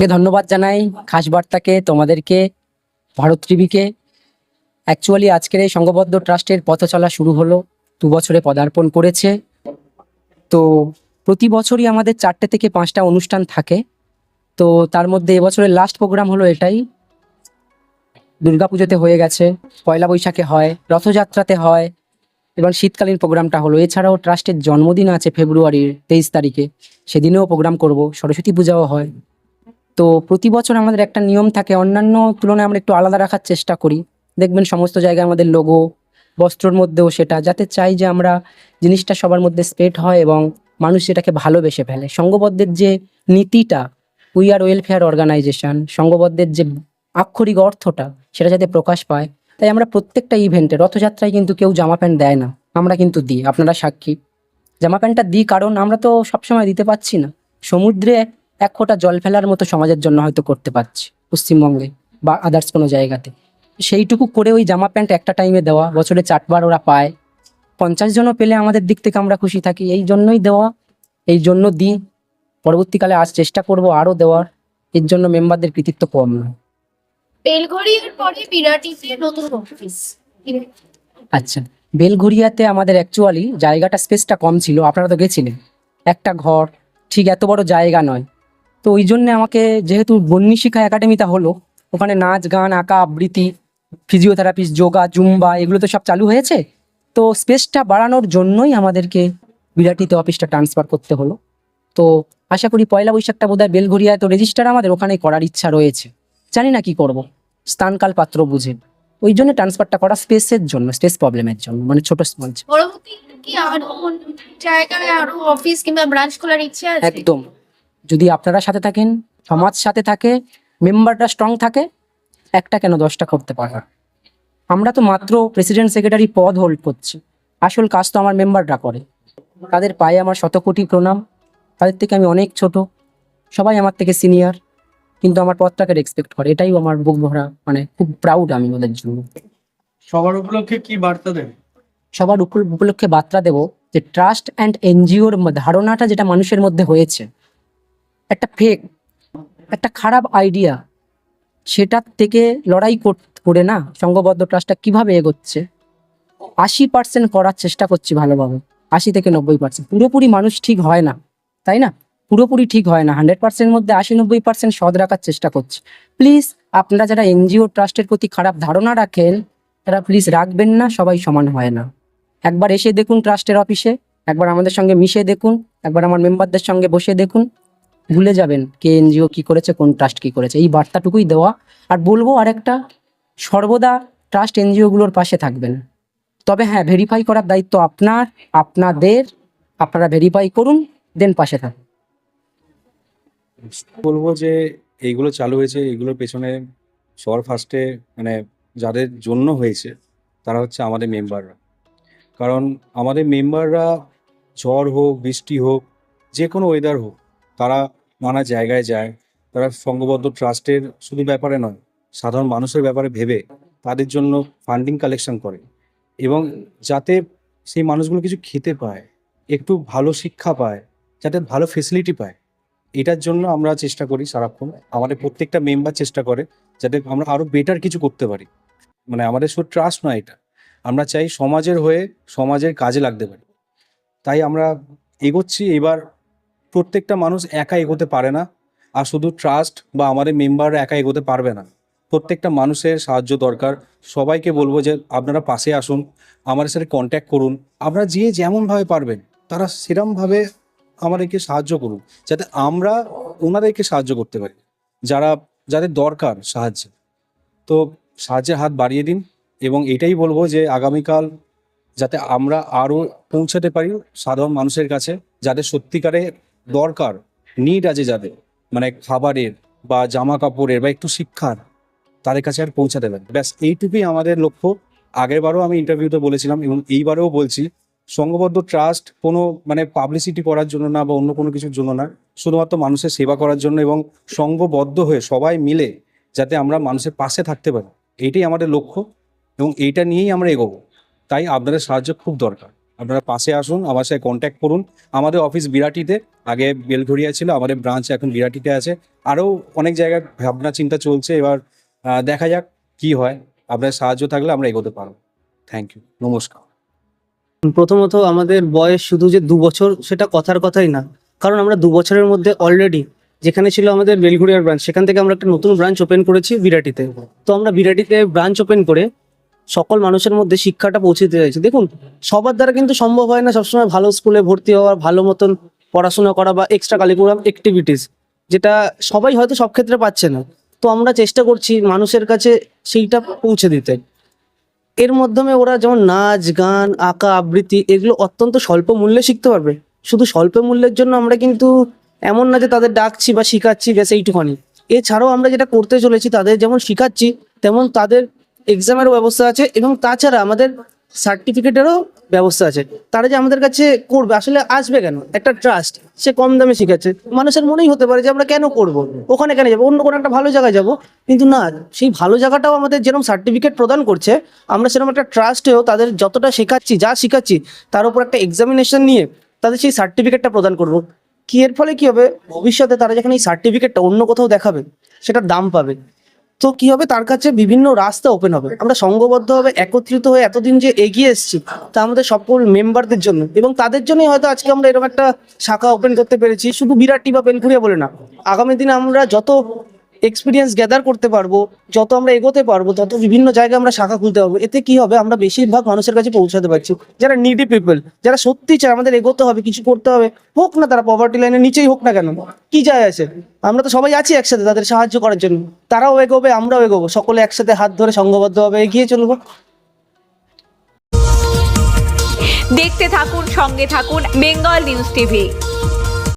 ধন্যবাদ জানাই। খাস বার্তাকে, তোমাদেরকে, ভারত টিভিকে। অ্যাকচুয়ালি আজকের এই সংঘবদ্ধ ট্রাস্টের পথ চলা শুরু হলো, দু বছরে পদার্পণ করেছে। তো প্রতি বছরই আমাদের চারটে থেকে পাঁচটা অনুষ্ঠান থাকে। তো তার মধ্যে এবছরের লাস্ট প্রোগ্রাম হলো এটাই। দুর্গাপুজোতে হয়ে গেছে, পয়লা বৈশাখে হয়, রথযাত্রাতে হয়, এবং শীতকালীন প্রোগ্রামটা হলো। এছাড়াও ট্রাস্টের জন্মদিন আছে ফেব্রুয়ারির তেইশ তারিখে। সেদিনেও প্রোগ্রাম করব, সরস্বতী পূজাও হয়। তো প্রতি বছর আমাদের একটা নিয়ম থাকে, অন্যান্য তুলনায় আমরা একটু আলাদা রাখার চেষ্টা করি। দেখবেন সমস্ত জায়গায় আমাদের লোগো বস্ত্রর মধ্যেও সেটা, যাতে চাই যে আমরা জিনিসটা সবার মধ্যে স্প্রেড হয় এবং মানুষ যেটাকে ভালোবেসে ফেলে। সংঘবদ্ধের যে নীতিটা উই আর ওয়েলফেয়ার অর্গানাইজেশন সংঘবদ্ধের যে আক্ষরিক অর্থটা, সেটা যাতে প্রকাশ পায়, তাই আমরা প্রত্যেকটা ইভেন্টে রথযাত্রায় কিন্তু কেউ জামা প্যান্ট দেয় না, আমরা কিন্তু দিই, আপনারা সাক্ষী। জামা প্যান্টটা দিই, কারণ আমরা তো সবসময় দিতে পারছি না। সমুদ্রে এক ফোঁটা জল ফেলার মতো সমাজের জন্য হয়তো করতে পারছি পশ্চিমবঙ্গে বা আদার্স কোনো জায়গাতে। সেইটুকু করে ওই জামা প্যান্ট একটা টাইমে দেওয়া বছরে চারবার ওরা পায়। পঞ্চাশ জনও পেলে আমাদের দিক থেকে আমরা খুশি থাকি এই জন্যই দেওয়া এই জন্য দিই। পরবর্তীকালে আজ চেষ্টা করব আরও দেওয়ার এর জন্য মেম্বারদের কৃতিত্ব কম নয়। বেলঘড়িয়ার পরে বিরাটিতে নতুন অফিস আচ্ছা বেলঘুরিয়াতে আমাদের অ্যাকচুয়ালি জায়গাটা স্পেসটা কম ছিল আপনারা তো গেছিলেন। একটা ঘর ঠিক এত বড় জায়গা নয়। তো ওই জন্য আমাকে যেহেতু বন্যী শিক্ষা একাডেমিটা হলো ওখানে নাচ গান আঁকা আবৃত্তি ফিজিওথেরাপিস্ট যোগা জুম্বা এগুলো তো সব চালু হয়েছে। তো স্পেসটা বাড়ানোর জন্যই আমাদেরকে বিরাটিতে অফিসটা ট্রান্সফার করতে হলো। তো আশা করি পয়লা বৈশাখটা বোধহয় বেলঘরিয়ায় তো রেজিস্টার আমাদের ওখানে করার ইচ্ছা রয়েছে। জানি না কি করব স্থানকাল পাত্র বুঝে। ওই জন্য ট্রান্সফারটা করা স্পেসের জন্য স্পেস প্রবলেমের জন্য মানে ছোট স্পঞ্জ পরবর্তী কি আরও জায়গায় আরও অফিস কিংবা ব্রাঞ্চ খোলার ইচ্ছে আছে? একদম। যদি আপনারা সাথে থাকেন সমাজ সাথে থাকে মেম্বারটা স্ট্রং থাকে একটা কেন দশটা করতে পারে আমরা তো মাত্র প্রেসিডেন্ট সেক্রেটারি পদ হোল্ড করছি। আসল কাজ তো আমার মেম্বাররা করে। তাদের পায়ে আমার শত কোটি প্রণাম। তাদের থেকে আমি অনেক ছোট। সবাই আমার থেকে সিনিয়র কিন্তু আমার পদটাকে রেসপেক্ট করে। এটাই আমার বুক ভরা মানে খুব প্রাউড আমি ওদের জন্য। সবার উপলক্ষে কি বার্তা দেবে সবার উপ- উপলক্ষে বার্তা দেব যে ট্রাস্ট অ্যান্ড এনজিওর ধারণাটা যেটা মানুষের মধ্যে হয়েছে একটা ফেক একটা খারাপ আইডিয়া সেটার থেকে লড়াই কর- না সংঘবদ্ধ ট্রাস্টটা কীভাবে এগোচ্ছে? আশি পার্সেন্ট করার চেষ্টা করছি ভালোভাবে, আশি থেকে নব্বই পার্সেন্ট পুরোপুরি মানুষ ঠিক হয় না, তাই না? পুরোপুরি ঠিক হয় না হান্ড্রেড পার্সেন্টের মধ্যে আশি নব্বই পার্সেন্ট সদ রাখার চেষ্টা করছি। প্লিজ আপনারা যারা এনজিও ট্রাস্টের প্রতি খারাপ ধারণা রাখেন, তারা প্লিজ রাখবেন না, সবাই সমান হয় না। একবার এসে দেখুন ট্রাস্টের অফিসে একবার আমাদের সঙ্গে মিশে দেখুন, একবার আমার মেম্বারদের সঙ্গে বসে দেখুন ভুলে যাবেন কে এনজিও কি করেছে, কোন ট্রাস্ট কি করেছে। এই বার্তাটুকুই দেওয়া। আর বলব আরেকটা, সর্বদা ট্রাস্ট এনজিওগুলোর পাশে থাকবেন। তবে হ্যাঁ ভেরিফাই করার দায়িত্ব আপনার, আপনাদের, আপনারা ভেরিফাই করুন দেন পাশে থাকুন। বলব যে এইগুলো চালু হয়েছে, এইগুলোর পেছনে সবার ফার্স্টে মানে যাদের জন্য হয়েছে, তারা হচ্ছে আমাদের মেম্বাররা কারণ আমাদের মেম্বাররা ঝড় হোক, বৃষ্টি হোক যে কোনো ওয়েদার হোক তারা নানা জায়গায় যায়। তারা সংঘবদ্ধ ট্রাস্টের শুধু ব্যাপারে নয়, সাধারণ মানুষের ব্যাপারে ভেবে তাদের জন্য ফান্ডিং কালেকশন করে এবং যাতে সেই মানুষগুলো কিছু খেতে পায়, একটু ভালো শিক্ষা পায়, যাতে ভালো ফেসিলিটি পায়। এটার জন্য আমরা চেষ্টা করি সারাক্ষণ। আমাদের প্রত্যেকটা মেম্বার চেষ্টা করে যাতে আমরা আরও বেটার কিছু করতে পারি। মানে আমাদের শুধু ট্রাস্ট নয় এটা। আমরা চাই সমাজের হয়ে সমাজের কাজে লাগতে পারি। তাই আমরা এগোচ্ছি। এবার প্রত্যেকটা মানুষ একা এগোতে পারে না, আর শুধু ট্রাস্ট বা আমাদের মেম্বাররা একা এগোতে পারবে না। প্রত্যেকটা মানুষের সাহায্য দরকার। সবাইকে বলব যে আপনারা পাশে আসুন, আমাদের সাথে কন্ট্যাক্ট করুন। আপনারা যে যেমনভাবে পারবেন, তারা সেরমভাবে আমাদেরকে সাহায্য করুন, যাতে আমরা ওনাদেরকে সাহায্য করতে পারি। যারা, যাদের দরকার সাহায্য। তো সাহায্যের হাত বাড়িয়ে দিন এবং এটাই বলব যে আগামীকাল যাতে আমরা আরও পৌঁছাতে পারি সাধারণ মানুষের কাছে যাদের সত্যিকারে দরকার নিড আছে যাদের। মানে খাবারের বা জামা কাপড়ের বা একটু শিক্ষার, তাদের কাছে আর পৌঁছাতে পারি ব্যাস, এইটুকুই আমাদের লক্ষ্য। আগেরবারও আমি ইন্টারভিউতে বলেছিলাম এবং এইবারেও বলছি, সংঘবদ্ধ ট্রাস্ট কোনো মানে পাবলিসিটি করার জন্য না বা অন্য কোনো কিছুর জন্য না। শুধুমাত্র মানুষের সেবা করার জন্য এবং সংঘবদ্ধ হয়ে সবাই মিলে যাতে আমরা মানুষের পাশে থাকতে পারি। এইটাই আমাদের লক্ষ্য এবং এইটা নিয়েই আমরা এগোবো। তাই আপনাদের সাহায্য খুব দরকার। আপনারা পাশে আসুন, আমার সাথে কন্ট্যাক্ট করুন। আমাদের অফিস বিরাটিতে, আগে বেলঘরিয়া ছিল, আমাদের ব্রাঞ্চ এখন বিরাটিতে আছে। আরও অনেক জায়গায় ভাবনা চিন্তা চলছে, এবার দেখা যাক কি হয়। আপনার সাহায্য থাকলে আমরা এগোতে পারব। থ্যাংক ইউ নমস্কার। প্রথমত আমাদের বয়স শুধু যে দু বছর, সেটা কথার কথাই না। কারণ আমরা দু বছরের মধ্যে অলরেডি যেখানে ছিল আমাদের বেলঘুরিয়ার ব্রাঞ্চ সেখান থেকে আমরা একটা নতুন ব্রাঞ্চ ওপেন করেছি বিরাটিতে। তো আমরা বিরাটিতে ব্রাঞ্চ ওপেন করে সকল মানুষের মধ্যে শিক্ষাটা পৌঁছে দিতে চাইছি। দেখুন, সবার দ্বারা কিন্তু সম্ভব হয় না সবসময় ভালো স্কুলে ভর্তি হওয়া ভালো মতন পড়াশোনা করা বা এক্সট্রা কারিকুলাম অ্যাক্টিভিটিস যেটা সবাই হয়তো সব ক্ষেত্রে পাচ্ছে না। তো আমরা চেষ্টা করছি মানুষের কাছে সেইটা পৌঁছে দিতে। এর মাধ্যমে ওরা যেমন নাচ, গান, আঁকা, আবৃত্তি, এগুলো অত্যন্ত স্বল্প মূল্যে শিখতে পারবে। শুধু স্বল্প মূল্যের জন্য আমরা কিন্তু এমন না যে তাদের ডাকছি বা শিখাচ্ছি, ব্যাস এইটুখানি। এছাড়াও আমরা যেটা করতে চলেছি, তাদের যেমন শিখাচ্ছি, তেমন তাদের এক্সামেরও ব্যবস্থা আছে এবং তাছাড়া আমাদের সার্টিফিকেটেরও ব্যবস্থা আছে। তারা যে আমাদের কাছে করবে, আসলে আসবে কেন? একটা ট্রাস্ট সে কম দামে শিখাচ্ছে। মানুষের মনেই হতে পারে যে আমরা কেন করব? ওখানে কেন যাব? অন্য কোনো একটা ভালো জায়গায় যাব? কিন্তু না, সেই ভালো জায়গাটাও আমাদের যেরকম সার্টিফিকেট প্রদান করছে, আমরা সেরকম একটা ট্রাস্টেও তাদের যতটা শেখাচ্ছি, যা শেখাচ্ছি, তার উপর একটা এক্সামিনেশন নিয়ে তাদের সেই সার্টিফিকেটটা প্রদান করব। কি এর ফলে কি হবে? ভবিষ্যতে তারা যখন এই সার্টিফিকেটটা অন্য কোথাও দেখাবে, সেটার দাম পাবে। তো কি হবে? তার কাছে বিভিন্ন রাস্তা ওপেন হবে। আমরা সংঘবদ্ধভাবে একত্রিত হয়ে এতদিন যে এগিয়ে এসেছি, তা আমাদের সকল মেম্বারদের জন্য এবং তাদের জন্যই হয়তো আজকে আমরা এরকম একটা শাখা ওপেন করতে পেরেছি। শুধু বিরাটটি বা বেলঘুরিয়া বলে না। আগামী দিনে আমরা যত এক্সপিরিয়েন্স গ্যাদার করতে পারব, যত আমরা এগোতে পারব, তত বিভিন্ন জায়গায় আমরা শাখা খুলতে পারব। এতে কি হবে? আমরা বেশিরভাগ মানুষের কাছে পৌঁছাতে পারছি। যারা নিডি পিপল যারা সত্যি চায় আমাদের এগোতে হবে, কিছু করতে হবে, হোক না তারা পভার্টি লাইনের নিচেই হোক না কেন, কি যায় আছে? আমরা তো সবাই আছি একসাথে তাদের সাহায্য করার জন্য। তারাও এগোবে, আমরাও এগোবো। সকলে একসাথে হাত ধরে সংঘবদ্ধভাবে এগিয়ে চলবো। দেখতে থাকুন, সঙ্গে থাকুন বেঙ্গল নিউজ টিভি।